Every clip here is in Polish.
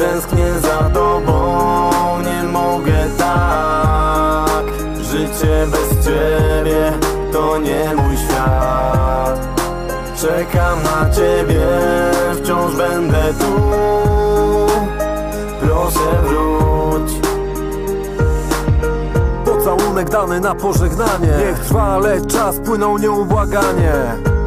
Tęsknię za tobą, nie mogę tak. Życie bez ciebie to nie mój świat. Czekam na ciebie, wciąż będę tu. Proszę wróć Pocałunek dany na pożegnanie. Niech trwa, lecz czas płynął nieubłaganie.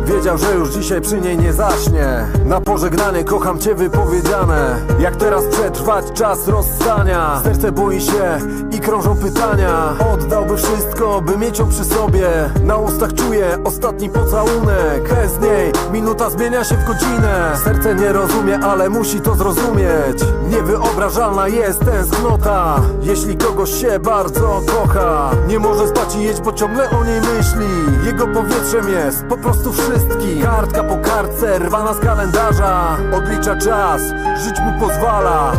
Wiedział, że już dzisiaj przy niej nie zaśnie. Na pożegnanie kocham cię wypowiedziane. Jak teraz przetrwać czas rozstania? Serce boi się i krążą pytania. Oddałby wszystko, by mieć ją przy sobie. Na ustach czuję ostatni pocałunek. Bez niej minuta zmienia się w godzinę. Serce nie rozumie, ale musi to zrozumieć. Niewyobrażalna jest tęsknota. Jeśli kogoś się bardzo kocha Nie może spać i jeść, bo ciągle o niej myśli. Jego powietrzem jest po prostu wszystkim. Kartka po kartce, rwana z kalendarza. Odlicza czas, żyć mu pozwala.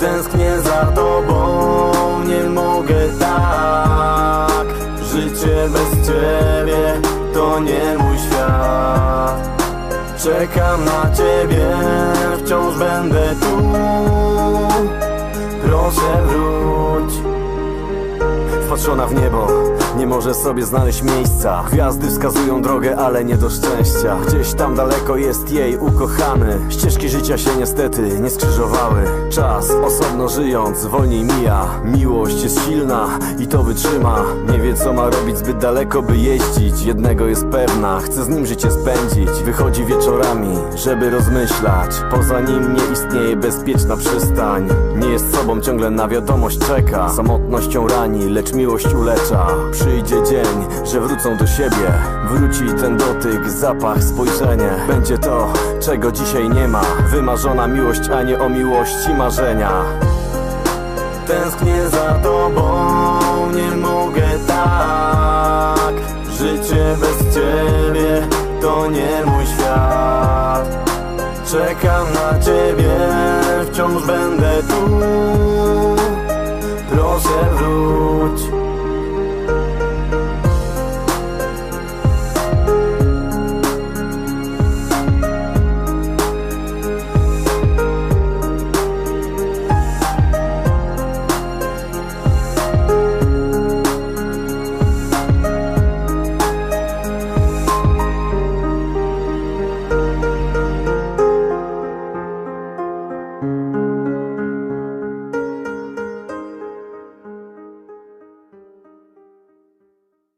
Tęsknię za tobą, nie mogę tak. Życie bez ciebie to nie mój świat. Czekam na ciebie, wciąż będę tu. Proszę wróć Wpatrzona w niebo, nie może sobie znaleźć miejsca. Gwiazdy wskazują drogę, ale nie do szczęścia. Gdzieś tam daleko jest jej ukochany. Ścieżki życia się niestety nie skrzyżowały. Czas, osobno żyjąc, wolniej mija. Miłość jest silna i to wytrzyma. Nie wie co ma robić zbyt daleko, by jeździć. Jednego jest pewna, chce z nim życie spędzić. Wychodzi wieczorami, żeby rozmyślać. Poza nim nie istnieje bezpieczna przystań. Nie jest sobą, ciągle na wiadomość czeka. Samotnością rani, lecz miłość ulecza. Przyjdzie dzień, że wrócą do siebie. Wróci ten dotyk, zapach, spojrzenie. Będzie to, czego dzisiaj nie ma. Wymarzona miłość, a nie o miłości marzenia. Tęsknię za tobą, nie mogę tak. Życie bez ciebie to nie mój świat. Czekam na ciebie, wciąż będę tu Proszę wróć